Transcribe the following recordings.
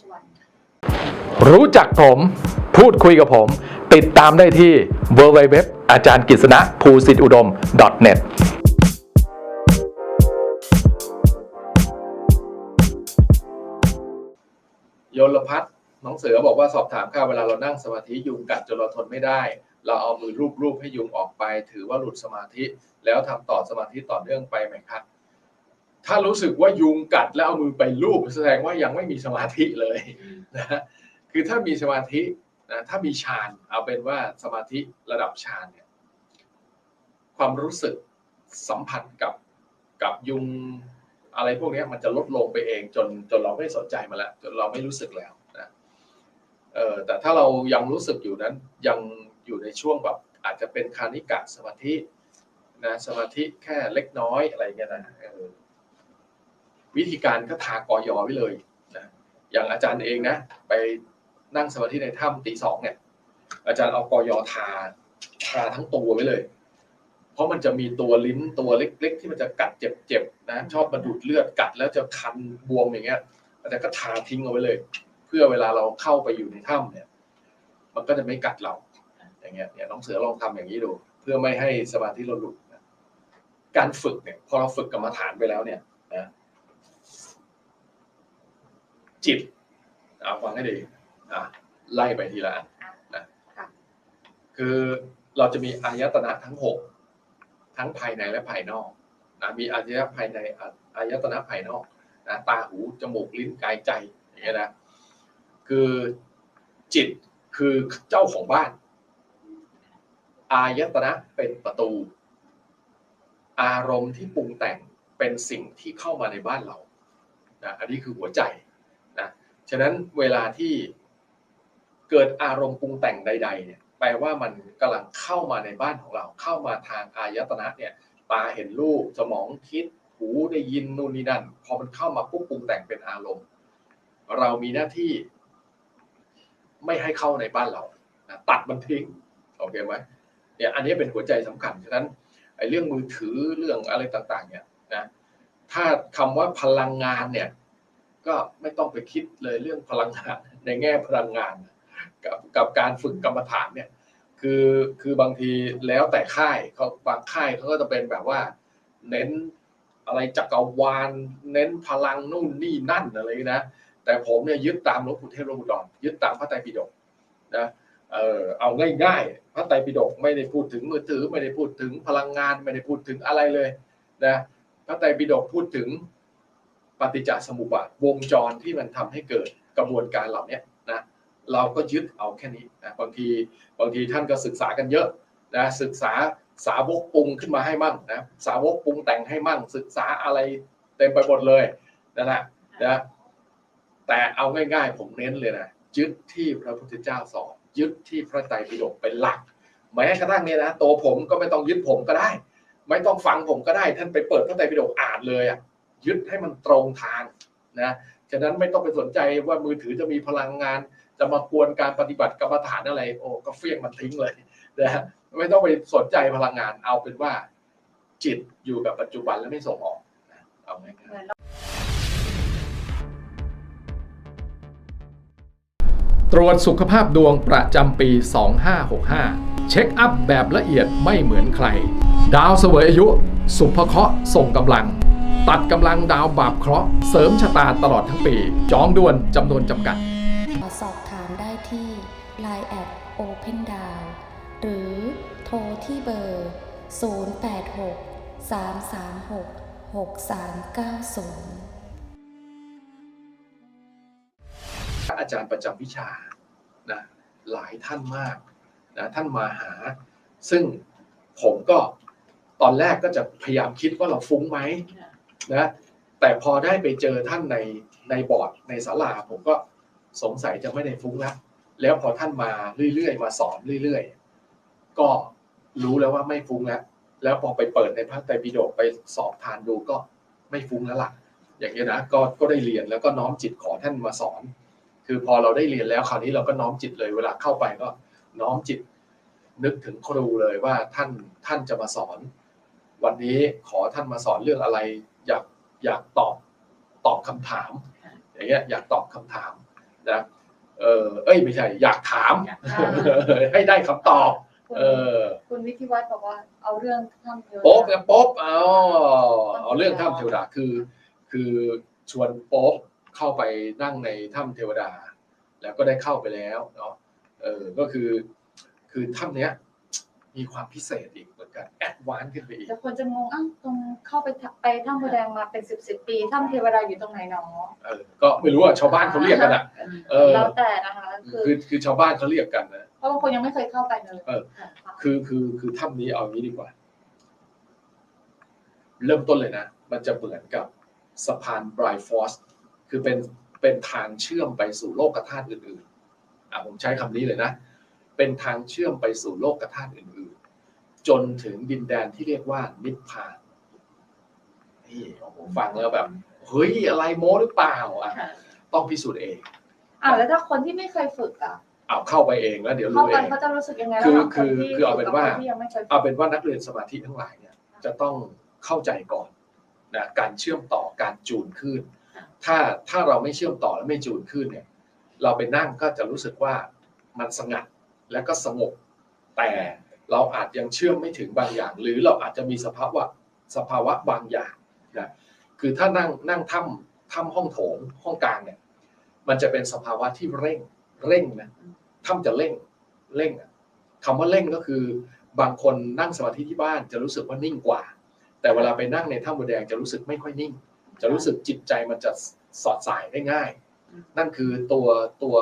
ชาท้าวเวสสุวรรณรู้จักผมพูดคุยกับผม ติดตามได้ที่ www อาจารย์กฤษณะภูสิทธิอุดม .net โยลพัฒน์น้องเสือบอกว่าสอบถามค่ะเวลาเรานั่งสมาธิยุงกัดจนเราทนไม่ได้ เราเอามือรูปๆให้ยุงออกไป ถือว่าหลุดสมาธิ แล้วทำต่อสมาธิต่อเนื่องไปไหมครับ ถ้ารู้สึกว่ายุงกัดแล้วเอามือไปรูปแสดงว่ายังไม่มีสมาธิเลยนะคือถ้ามีสมาธินะถ้ามีฌานเอาเป็นว่าสมาธิระดับฌานเนี่ยความรู้สึกสัมผัสกับกับยุงอะไรพวกนี้มันจะลดลงไปเองจนจนเราไม่สนใจมันแล้วจนเราไม่รู้สึกแล้วนะเออแต่ถ้าเรายังรู้สึกอยู่นั้นยังอยู่ในช่วงแบบอาจจะเป็นคานิกะสมาธินะสมาธิแค่เล็กน้อยอะไรเงี้ยนะเออ วิธีการก็ทากอยอไว้เลยนะอย่างอาจารย์เองนะ ไปนั่งสมาธิในถ้ำตีสองเนี่ย อาจารย์เอากอยอทาทาทั้งตัวไว้เลย เพราะมันจะมีตัวลิ้นตัวเล็ก ๆ ที่มันจะกัดเจ็บๆนะชอบมาดูดเลือดกัดแล้วจะคันบวมอย่างเงี้ยอาจารย์ก็ทาทิ้งเอาไว้เลย เพื่อเวลาเราเข้าไปอยู่ในถ้ำเนี่ย มันก็จะไม่กัดเรา อย่างเงี้ยเนี่ยน้องเสือลองทำอย่างนี้ดู เพื่อไม่ให้สมาธิเราหลุดการฝึกเนี่ยพอเราฝึกกรรมฐานไปแล้วเนี่ยนะ จิตเอาฟังให้ดีอะไล่ไปทีละอันนะค่ะคือเราจะมีอายตนะทั้งหกทั้งภายในและภายนอกนะมีอายตนะภายในอะอายตนะภายนอกนะตาหูจมูกลิ้นกายใจอย่างเงี้ยนะคือจิตคือเจ้าของบ้าน อายตนะเป็นประตู อารมณ์ที่ปรุงแต่งเป็นสิ่งที่เข้ามาในบ้านเรานะอันนี้คือหัวใจนะ ฉะนั้นเวลาที่เกิดอารมณ์ปรุงแต่งใด ๆ เนี่ย แปลว่ามันกำลังเข้ามาในบ้านของเรา เข้ามาทางอายตนะเนี่ย ตาเห็นรูป สมองคิด หูได้ยินนู่นนี่นั่น พอมันเข้ามาปุ๊บปรุงแต่งเป็นอารมณ์ เรามีหน้าที่ ไม่ให้เข้าในบ้านเรา ตัดมันทิ้ง โอเคไหมเนี่ย อันนี้เป็นหัวใจสำคัญ ฉะนั้นไอ้เรื่องมือถือ เรื่องอะไรต่าง ๆ เนี่ยนะ ถ้าคำว่าพลังงานเนี่ย ก็ไม่ต้องไปคิดเลยเรื่องพลังงานในแง่พลังงาน กับกับการฝึกกรรมฐานเนี่ย คือคือบางทีแล้วแต่ค่ายเขาบางค่ายเขาก็จะเป็นแบบว่า เน้นอะไรจักรวาลเน้นพลังนู่นนี่นั่นอะไรนะแต่ผมเนี่ยยึดตามหลวงปู่เทพหลวงปู่ดอนยึดตามพระไตรปิฎกนะเออเอาง่ายๆพระไตรปิฎกไม่ได้พูดถึงมือถือ ไม่ได้พูดถึงพลังงาน ไม่ได้พูดถึงอะไรเลยนะพระไตรปิฎกพูดถึง ปฏิจจสมุปบาทวงจรที่มันทำให้เกิดกระบวนการเหล่านี้นะเราก็ยึดเอาแค่นี้นะบางทีบางทีท่านก็ศึกษากันเยอะนะศึกษาสาวกปรุงขึ้นมาให้มั่งนะสาวกปรุงแต่งให้มั่ง ศึกษาอะไรเต็มไปหมดเลยนั่นแหละนะแต่เอาง่ายๆ ผมเน้นเลยนะยึดที่พระพุทธเจ้าสอนยึดที่พระไตรปิฎกเป็นหลักแม้กระทั่งเนี่ยนะตัวผมก็ไม่ต้องยึดผมก็ได้ ไม่ต้องฟังผมก็ได้ ท่านไปเปิดพระไตรปิฎกอ่านเลยอะ ยึดให้มันตรงทางนะฉะนั้นไม่ต้องไปสนใจว่ามือถือจะมีพลังงาน จะมากวนการปฏิบัติกรรมฐานอะไร โอ้ก็เฟี้ยงมันทิ้งเลยนะฮะไม่ต้องไปสนใจพลังงานเอาเป็นว่า จิตอยู่กับปัจจุบันแล้วไม่ส่งออกนะเอาง่ายเหมือนตรวจสุขภาพดวงประจำปี 2565 เช็คอัพแบบละเอียดไม่เหมือนใคร ดาวเสวยอายุ สุภเคราะห์ส่งกำลัง ตัดกำลังดาวบาปเคราะห์เสริมชะตาตลอดทั้งปี จองด่วนจำนวนจำกัด สอบถามได้ที่ Line แอด Open d o w n หรือโทรที่เบอร์ 086 336 6390ๆอาจารย์ประจำวิชานะหลายท่านมากนะท่านมาหา ซึ่งผมก็ตอนแรกก็จะพยายามคิดว่าเราฟุ้งไหม นะแต่พอได้ไปเจอท่านในในบอร์ดในศาลาผมก็สงสัยจะไม่ได้ฟุ้งแล้วแล้วพอท่านมาเรื่อยๆ มาสอนเรื่อยๆ ก็รู้แล้วว่าไม่ฟุ้งแล้ว แล้วพอไปเปิดในพระไตรปิฎกไปสอบทานดูก็ไม่ฟุ้งแล้วล่ะ อย่างนี้นะก็ก็ได้เรียนแล้วก็น้อมจิตขอท่านมาสอน คือพอเราได้เรียนแล้วคราวนี้เราก็น้อมจิตเลยเวลาเข้าไปก็น้อมจิตนึกถึงครูเลยว่าท่านท่านจะมาสอน วันนี้ขอท่านมาสอนเรื่องอะไร อยากอยากตอบตอบคำถาม อย่างเงี้ยอยากตอบคำถามนะเออเอ้ยไม่ใช่ อยากถาม ให้ได้คำตอบคุณเออคุณวิทิวัฒน์บอกว่าเอาเรื่องถ้ำเทวดาโป๊บนะโป๊บเอาเอาเรื่องถ้ำเทวดาคือ คือชวนโป๊บเข้าไปนั่งในถ้ำเทวดา แล้วก็ได้เข้าไปแล้วเนาะเออก็คือ คือถ้ำเนี้ย มีความพิเศษอีก เหมือนกันแอดวานซ์ขึ้นไปอีกเดี๋ยวคนจะงงอ้าวตรงเข้าไปทะไปถ้ำโพธิ์แดงมาเป็นสิบสิบปีถ้ำเทวดาอยู่ตรงไหนหนอเออ ก็ไม่รู้ว่าชาวบ้านเขาเรียกกันอะ เออ แล้วแต่นะคะ คือคือคือชาวบ้านเขาเรียกกันนะ เพราะบางคนยังไม่เคยเข้าไปเลยเออ ค่ะคือคือคือถ้ำนี้เอางี้ดีกว่า เริ่มต้นเลยนะ มันจะเหมือนกับสะพานไบรฟอสคือเป็นเป็นทางเชื่อมไปสู่โลกธาตุอื่นๆอะผมใช้คำนี้เลยนะ เป็นทางเชื่อมไปสู่โลกธาตุอื่นๆ จนถึงดินแดนที่เรียกว่านิพพานนี่โอ้โหฟังแล้วแบบเฮ้ยอะไรโม้หรือเปล่าอะค่ะต้องพิสูจน์เองอ้าวแล้วถ้าคนที่ไม่เคยฝึกอะเอาเข้าไปเองแล้วเดี๋ยวเข้ารู้ไปเองเขาจะรู้สึกยังไงคือระหว่างคือที่คือเอาเป็นว่าฝึกกับคที่ยังไม่เคยฝึกเอาเป็นว่านักเรียนสมาธิทั้งหลายเนี่ย จะต้องเข้าใจก่อนนะการเชื่อมต่อการจูนขึ้น ถ้าถ้าเราไม่เชื่อมต่อและไม่จูนขึ้นเนี่ย เราไปนั่งก็จะรู้สึกว่ามันสงัดและก็สงบแต่ เราอาจยังเชื่อมไม่ถึงบางอย่าง หรือเราอาจจะมีสภาวะสภาวะบางอย่างนะคือถ้านั่งนั่งถ้ำถ้ำห้องโถงห้องกลางเนี่ยมันจะเป็นสภาวะที่เร่งเร่งนะถ้ำจะเร่งเร่งคำว่าเร่งก็คือบางคนนั่งสมาธิที่บ้านจะรู้สึกว่านิ่งกว่า แต่เวลาไปนั่งในถ้ำบัวแดงจะรู้สึกไม่ค่อยนิ่ง จะรู้สึกจิตใจมันจะสอดสายได้ง่าย นั่นคือตัวตัว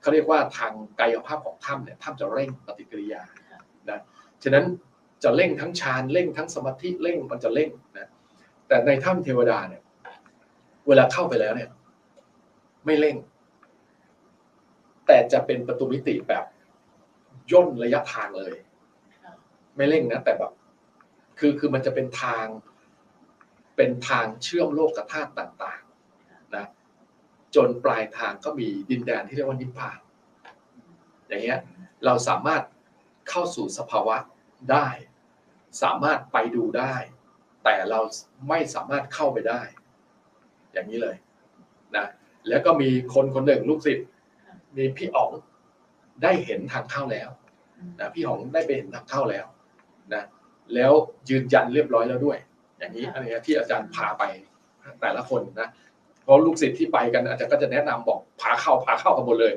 เขาเรียกว่าทางกายภาพของถ้ำเนี่ยถ้ำจะเร่งปฏิกิริยา ฉะนั้นจะเร่งทั้งฌานเร่งทั้งสมาธิเร่งมันจะเร่งนะแต่ในถ้ำเทวดาเนี่ย เวลาเข้าไปแล้วเนี่ย ไม่เร่ง แต่จะเป็นประตูมิติแบบย่นระยะทางเลย ไม่เร่งนะแต่แบบ คือคือมันจะเป็นทาง เป็นทางเชื่อมโลกกับธาตุต่าง ๆ นะจนปลายทางก็มีดินแดนที่เรียกว่านิพพาน อย่างเงี้ย เราสามารถเข้าสู่สภาวะ ได้ สามารถไปดูได้ แต่เราไม่สามารถเข้าไปได้ อย่างนี้เลยนะแล้วก็มีคนคนหนึ่งลูกศิษย์มีพี่อ๋องได้เห็นทางเข้าแล้วนะพี่อ๋องได้ไปเห็นทางเข้าแล้วนะแล้วยืนยันเรียบร้อยแล้วด้วย อย่างนี้อันนี้ที่อาจารย์พาไปแต่ละคนนะเพราะลูกศิษย์ที่ไปกันอาจารย์ก็จะแนะนำบอกพาเข้าพาเข้ากันหมดเลย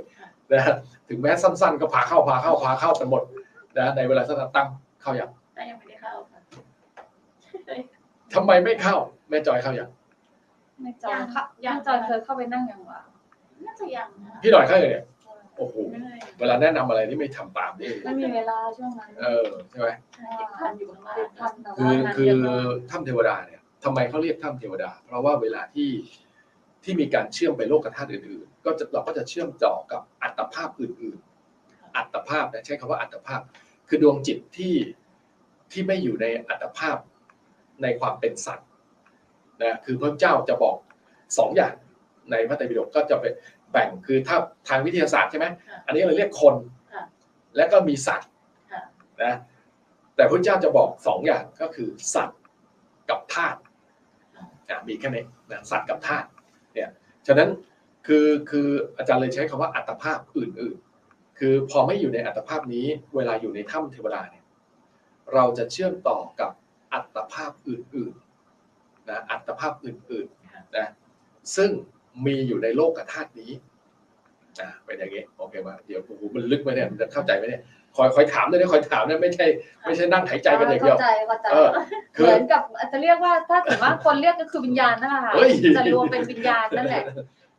นะถึงแม้สั้นๆ ก็พาเข้าพาเข้าพาเข้ากันหมดนะในเวลาสั้นๆตั้ง เข้าอย่างแต่ยังไม่ได้เข้าค่ะทำไมไม่เข้า แม่จอยเข้าอย่างไม่จอยยังค่ะยังไม่จอยเคยเข้าไปนั่งยังวะน่าจะยังนะพี่หน่อยเข้าอย่างเนี่ยโอ้โหเหนื่อยเวลาแนะนำอะไรที่ไม่ทำตามนี่ไม่มีเวลาช่วงนั้นเออใช่ไหมติดพันอยู่ข้างล่างติดพันแต่คืว่าองานคืเยออะมากถ้ำเทวดาเนี่ยทำไมเขาเรียกถ้ำเทวดา เพราะว่าเวลาที่ที่มีการเชื่อมไปโลกธาตุอื่นๆ ก็จะเราก็จะเชื่อมต่อกับอัตภาพอื่นๆ อัตภาพนะใช้คำว่าอัตภาพ คือดวงจิตที่ที่ไม่อยู่ในอัตภาพในความเป็นสัตว์นะคือพระเจ้าจะบอกสองอย่างในพระไตรปิฎกก็จะเป็นแบ่งคือถ้าทางวิทยาศาสตร์ใช่ไหมอันนี้เราเรียกคนค่ะและก็มีสัตว์ค่ะนะแต่พระเจ้าจะบอกสองอย่างก็คือสัตว์กับธาตุอะมีแค่นี้นะสัตว์กับธาตุเนี่ยฉะนั้นคือคืออาจารย์เลยใช้คำว่าอัตภาพอื่นๆ คือพอไม่อยู่ในอัตภาพนี้ เวลาอยู่ในถ้ำเทวดาเนี่ยเราจะเชื่อมต่อกับอัตภาพอื่นๆนะอัตภาพอื่นๆนะซึ่งมีอยู่ในโลกธาตุนี้อะเป็นอย่างนี้โอเคไหมเดี๋ยวโอ้โหมันลึกไหมเนี่ยมันจะเข้าใจไหมเนี่ยคอยคอยถามด้วยนะคอยถามนะไม่ใช่ไม่ใช่นั่งหายใจกันอย่างเดียวเข้าใจเข้าใจเออคืเหอมือนกับอาจจะเรียกว่าถ้าถือว่าคนเรียกก็คือวิญญาณนั่นแหละค่ะเฮ้ยจะรวมเป็นวิญญาณนั่นแหละ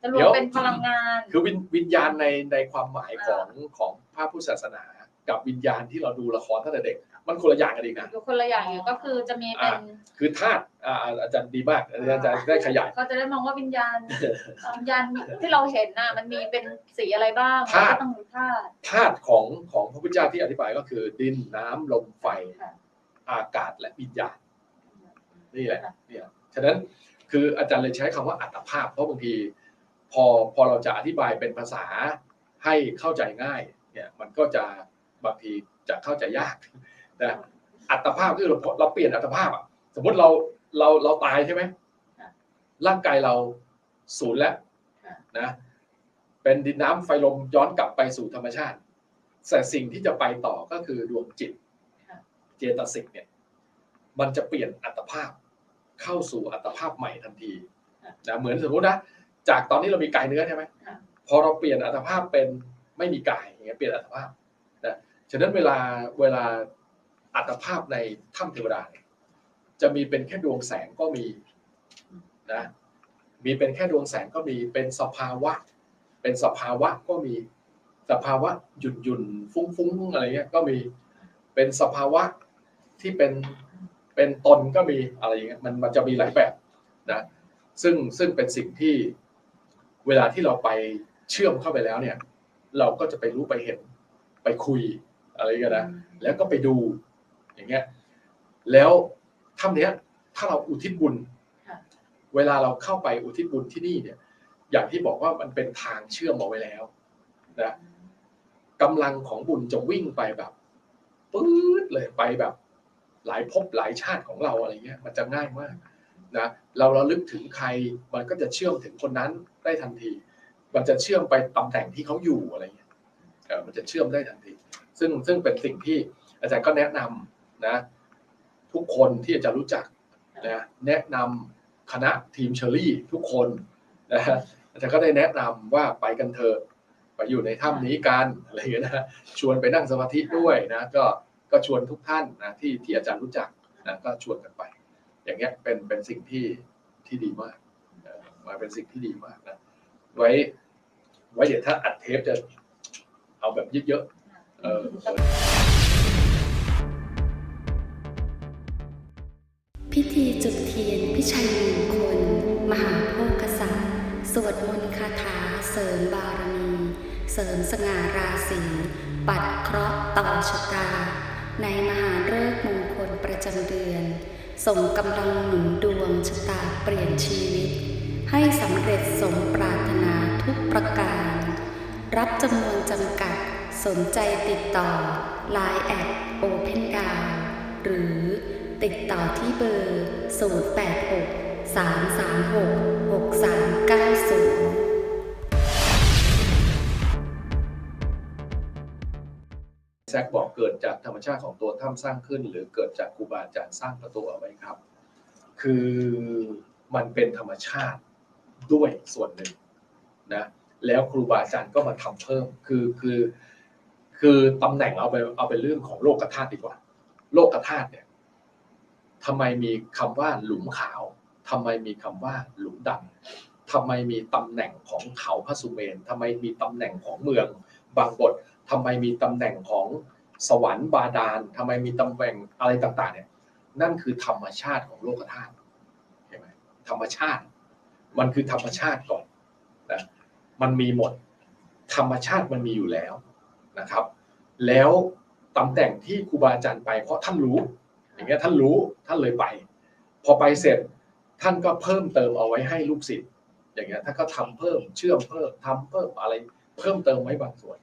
จะรวเดี๋มยวเป็นพลังงาน คือวิญวิญญาณในในความหมายของของพระพุทธศาสนา กับวิญญาณที่เราดูละครตั้งแต่เด็ก มันคนละอย่างกันอีกนะอยู่คนละอย่างอยู่ก็คือจะมีเป็นคือธาตุอ่าอาจารย์ดีมากอาจารย์ได้ขยายเขาจะได้มองว่าวิญญาณวิญญาณที่เราเห็นน่ะมันมีเป็นสีอะไรบ้างธาตุก็ต้องดูธาตุธาตุของของพระพุทธเจ้าที่อธิบายก็คือ ดินน้ำลมไฟค่ะอากาศและวิญญาณนี่แหละเนี่ยฉะนั้นคืออาจารย์เลยใช้คำว่าอัตภาพเพราะบางที พอพอเราจะอธิบายเป็นภาษาให้เข้าใจง่ายเนี่ยมันก็จะบางทีจะเข้าใจยากนะอัตภาพคือเราเราเปลี่ยนอัตภาพอะสมมติเราเราเราตายใช่ไหมร่างกายเราศูนย์แล้วนะเป็นดินน้ำไฟลมย้อนกลับไปสู่ธรรมชาติแต่สิ่งที่จะไปต่อก็คือดวงจิตค่ะเจตสิกเนี่ยมันจะเปลี่ยนอัตภาพเข้าสู่อัตภาพใหม่ทันทีนะเหมือนสมมตินะ จากตอนนี้เรามีกายเนื้อใช่ไหมค่ะพอเราเปลี่ยนอัตภาพเป็นไม่มีกายอย่างเงี้ยเปลี่ยนอัตภาพนะฉะนั้นเวลาเวลาอัตภาพในถ้ำเทวดาเนี่ยจะมีเป็นแค่ดวงแสงก็มีนะมีเป็นแค่ดวงแสงก็มีเป็นสภาวะ เป็นสภาวะก็มีสภาวะหยุ่นหยุ่นๆฟุ้งฟุ้งๆอะไรเงี้ยก็มีเป็นสภาวะที่เป็นเป็นตนก็มีอะไรอย่างเงี้ยมันมันจะมีหลายแบบนะซึ่งซึ่งเป็นสิ่งที่ เวลาที่เราไปเชื่อมเข้าไปแล้วเนี่ย เราก็จะไปรู้ไปเห็นไปคุยอะไรกันนะแล้วก็ไปดูอย่างเงี้ย แล้วถ้ำเนี้ย ถ้าเราอุทิศบุญค่ะเวลาเราเข้าไปอุทิศบุญที่นี่เนี่ย อย่างที่บอกว่ามันเป็นทางเชื่อมเอาไว้แล้วนะกำลังของบุญจะวิ่งไปแบบปื๊ดเลยไปแบบ หลายภพหลายชาติของเราอะไรเงี้ย มันจะง่ายมากนะเราเราลึกถึงใครมันก็จะเชื่อมถึงคนนั้น ได้ทันที มันจะเชื่อมไปตำแหน่งที่เขาอยู่อะไรเงี้ยมันจะเชื่อมได้ทันที ซึ่งซึ่งเป็นสิ่งที่อาจารย์ก็แนะนำนะ ทุกคนที่อาจารย์รู้จักนะแนะนำคณะทีมเชอรี่ทุกคนนะอาจารย์ก็ได้แนะนำว่าไปกันเถอะไปอยู่ในถ้ำนี้กันอะไรอย่างเงี้ยนะชวนไปนั่งสมาธิด้วยนะก็ก็ชวนทุกท่านนะที่ที่อาจารย์รู้จักนะก็ชวนกันไป อย่างเงี้ยเป็นเป็นสิ่งที่ที่ดีมาก มาเป็นสิ่งที่ดีมากนะ ไว้ ไว้เดี๋ยวถ้าอัดเทปจะเอาแบบเยอะๆเออพิธีจุดเทียนพิชัยมงคล มหาโภคศัตริย์ สวดมนต์คาถาเสริมบารมี เสริมสง่าราศีปัดเคราะห์ต่อชะตา ในมหาฤกษ์มงคลประจำเดือน ส่งกำลังหนุนดวงชะตาเปลี่ยนชีวิต ให้สำเร็จสมปรารถนาทุกประการ รับจำนวนจำกัด สนใจติดต่อ Line แอด Open d o w n หรือติดต่อที่เบอร์ 086 336 6390แซกบอกเกิดจากธรรมชาติของตัวถ้ำสร้างขึ้น หรือเกิดจากครูบาอาจารย์สร้างประตูเอาไว้ครับ คือมันเป็นธรรมชาติ ด้วยส่วนหนึ่งนะแล้วครูบาอาจารย์ก็มาทำเพิ่มคือคือคือตำแหน่งเอาไปเอาเป็นเรื่องของโลกธาตุดีกว่า โลกธาตุเนี่ยทำไมมีคำว่าหลุมขาวทำไมมีคำว่าหลุมดำทำไมมีตำแหน่งของเขาพระสุเมนทำไมมีตำแหน่งของเมืองบางบททำไมมีตำแหน่งของสวรรค์บาดาลทำไมมีตำแหน่งอะไรต่าง ๆ เนี่ย นั่นคือธรรมชาติของโลกธาตุเห็นไหมธรรมชาติ มันคือธรรมชาติก่อนนะมันมีหมด ธรรมชาติมันมีอยู่แล้วนะครับ แล้วตำแหน่งที่ครูบาอาจารย์ไปเพราะท่านรู้ อย่างเงี้ยท่านรู้ท่านเลยไป พอไปเสร็จท่านก็เพิ่มเติมเอาไว้ให้ลูกศิษย์อย่างเงี้ยท่านก็ทำเพิ่มเชื่อมเพิ่มทำเพิ่มอะไร เพิ่มเติมไว้บางส่วน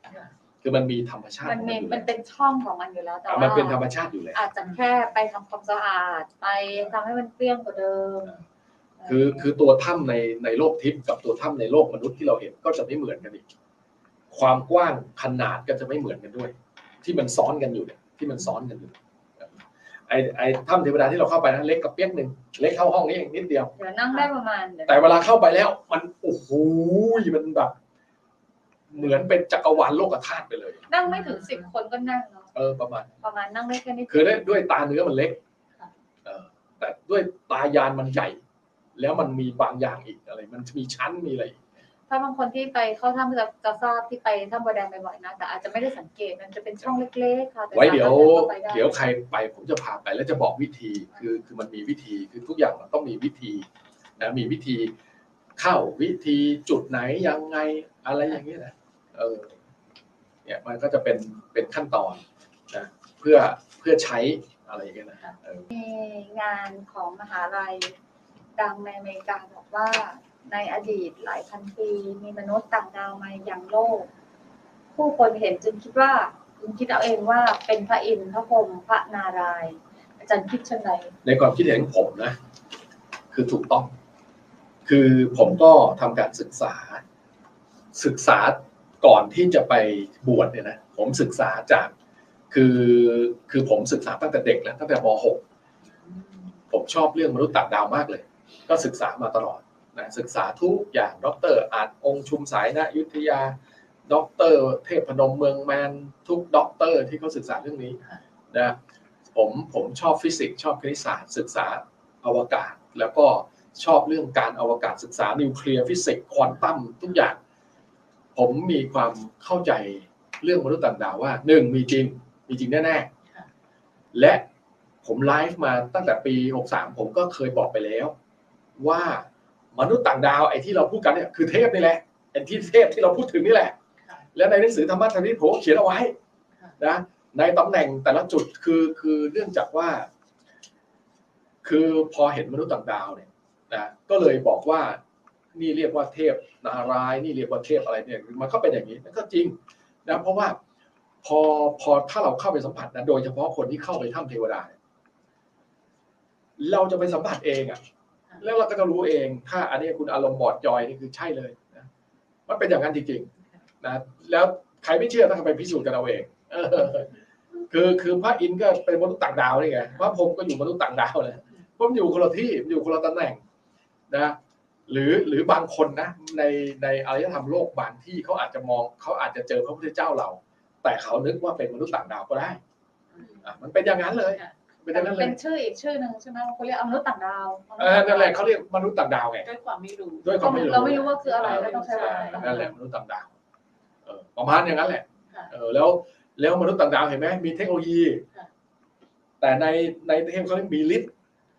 คือมันมีธรรมชาติมันของมีอยู่มันเป็นช่องของมันอยู่แล้วแต่อะว่ามันเป็นธรรมชาติอยู่แล้วอาจจะแค่ไปทำความสะอาดไปทำให้มันเปรี้ยงกว่าเดิม คือคือตัวถ้ำในในโลกทิพย์กับตัวถ้ำในโลกมนุษย์ที่เราเห็นก็จะไม่เหมือนกันอีก ความกว้างขนาดก็จะไม่เหมือนกันด้วย ที่มันซ้อนกันอยู่เนี่ยที่มันซ้อนกันอยู่ไอไอถ้ำเทวดาที่เราเข้าไปนะเล็กกับเปียกหนึ่งเล็กเท่าห้องนี้เองนิดเดียวเดี๋ยวนั่งได้ประมาณเดี๋ยวแต่เวลาเข้าไปแล้วมันโอ้โหมันแบบ เหมือนเป็นจักรวาลโลกธาตุไปเลย นั่งไม่ถึงสิบคนก็นั่งเนาะเออประมาณ ประมาณนั่งได้แค่นี้คือด้วยด้วยตาเนื้อมันเล็กเออแต่ด้วยตายานมันใหญ่ แล้วมันมีบางอย่างอีกอะไร มันมีชั้นมีอะไรอีกถ้าบางคนที่ไปเข้าถ้ำจะจะทราบที่ไปถ้ำบัวแดงบ่อยๆนะแต่อาจจะไม่ได้สังเกตมันจะเป็นช่องเล็กๆค่ะแต่ไว้เดี๋ยวสามารถข้าไปไเดี๋ยวใครไปผมจะพาไปแล้วจะบอกวิธีคือคือมันมีวิธีคือทุกอย่างมันต้องมีวิธีนะมีวิธีเข้าวิธีจุดไหนยังไงอะไรอย่างเงี้ยนะเออเนี่ยมันก็จะเป็นเป็นขั้นตอนนะเพื่อเพื่อใช้อะไรอย่างเงี้ยนะเออมีงานของมหาลัย ดังในอเมริกาบอกว่าในอดีตหลายพันปีมีมนุษย์ต่างดาวมายังโลก ผู้คนเห็นจึงคิดว่าจึงคิดเอาเองว่าเป็นพระอินทร์พระพรหมพระนารายณ์อาจารย์คิดเช่นไรในความคิดเห็นของผมนะ คือถูกต้อง คือผมก็ทำการศึกษา ศึกษาก่อนที่จะไปบวชเนี่ยนะผมศึกษาจากคือคือผมศึกษาตั้งแต่เด็กแล้วตั้งแต่ม .6 ผมชอบเรื่องมนุษย์ต่างดาวมากเลย ก็ศึกษามาตลอดนะศึกษาทุกอย่างดรอาจองค์ชุมสายนะยุทธยาดรเทพพนมเมืองแมนทุกด็อกเตอร์ที่เขาศึกษาเรื่องนี้นะผมผมชอบฟิสิกส์ชอบคณิตศาสตร์ศึกษาอวกาศ แล้วก็ชอบเรื่องการอวกาศศึกษานิวเคลียร์ฟิสิกส์ควอนตัมทุกอย่าง ผมมีความเข้าใจเรื่องมนุษย์ต่างดาวว่าหนึ่งมีจริงมีจริงแน่ค่ะๆและผมไลฟ์มาตั้งแต่ปี 63 ผมก็เคยบอกไปแล้ว ว่ามนุษย์ต่างดาวไอ้ที่เราพูดกันเนี่ยคือเทพนี่แหละไอ้ที่เทพที่เราพูดถึงนี่แหละค่ะและในหนังสือธรรมะทางนี้ผมก็เขียนเอาไว้ค่ะนะในตำแหน่งแต่ละจุดคือคือเนื่องจากว่า คือพอเห็นมนุษย์ต่างดาวเนี่ยนะก็เลยบอกว่านี่เรียกว่าเทพนารายณ์นี่เรียกว่าเทพอะไรเนี่ยมันก็เป็นอย่างนี้มันก็จริงนะเพราะว่าพอพอถ้าเราเข้าไปสัมผัสนะโดยเฉพาะคนที่เข้าไปถ้ำเทวดาเนี่ยเราจะไปสัมผัสเองอะ แล้วเราก็จะรู้เอง ถ้าอันนี้คุณอารมณ์บอดจอยนี่คือใช่เลยนะมันเป็นอย่างนั้นจริงๆนะแล้วใครไม่เชื่อต้องไปพิสูจน์กันเอาเองคือคือพระอินทร์ก็เป็นมนุษย์ต่างดาวนี่ไงพระพรหมก็อยู่มนุษย์ต่างดาวเลยผมอยู่คนละที่อยู่คนละตำแหน่งนะหรือหรือบางคนนะ ในในอารยธรรมโลกบางที่เขาอาจจะมองเขาอาจจะเจอพระพุทธเจ้าเรา แต่เขานึกว่าเป็นมนุษย์ต่างดาวก็ได้อะมันเป็นอย่างนั้นเลย ค่ะเป็นอย่างนั้นเลเป็ยนชื่ออีกชื่อหนึ่งใช่ไหมเขาเรียกมนุษย์ต่างดาวเออนั่นแหละเขาเรียกมนุษย์ต่างดาวไง ด้วยความไม่รู้ ด้วยความไม่รู้ เราไม่รู้ว่าคืออะไรก็ต้องใช้ว่านั่นแหละมนุษย์ต่างดาวเออประมาณอย่างนั้นแหละค่ะเออแล้วแล้วมนุษย์ต่างดาวเห็นไหมมีเทคโนโลยี ค่ะแต่ในในเทพเขาเรียกมีฤทธิ์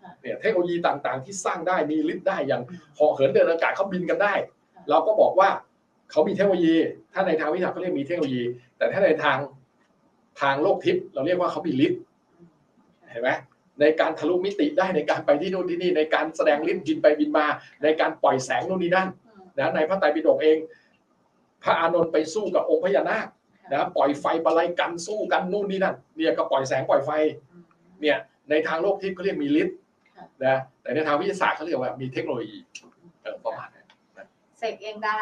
ค่ะ เนี่ยเทคโนโลยีต่างๆ ที่สร้างได้มีฤทธิ์ได้อย่างเหาะเหินเดินอากาศเขาบินกันได้ค่ะเราก็บอกว่าเขามีเทคโนโลยี ถ้าในทางวิทยาศาสตร์เขาเรียกมีเทคโนโลยี แต่ถ้าในทางทางโลกทิพย์เราเรียกว่าเขามีฤทธิ์เห็นไหมในการทะลุมิติได้ในการไปที่นู่นที่นี่ในการแสดงฤทธิ์บินไปบินมา ในการปล่อยแสงนู่นนี่นั่นนะในพระไตรปิฎกเอง พระอานนท์ไปสู้กับองค์พญานาคนะปล่อยไฟบาลัยกันสู้กันนู่นนี่นั่นเนี่ยก็ปล่อยแสงปล่อยไฟเนี่ยในทางโลกทิพย์เขาเรียกมีฤทธิ์นะแต่ในทางวิทยาศาสตร์เขาเรียกว่ามีเทคโนโลยีประมาณนั้นเสกเองได้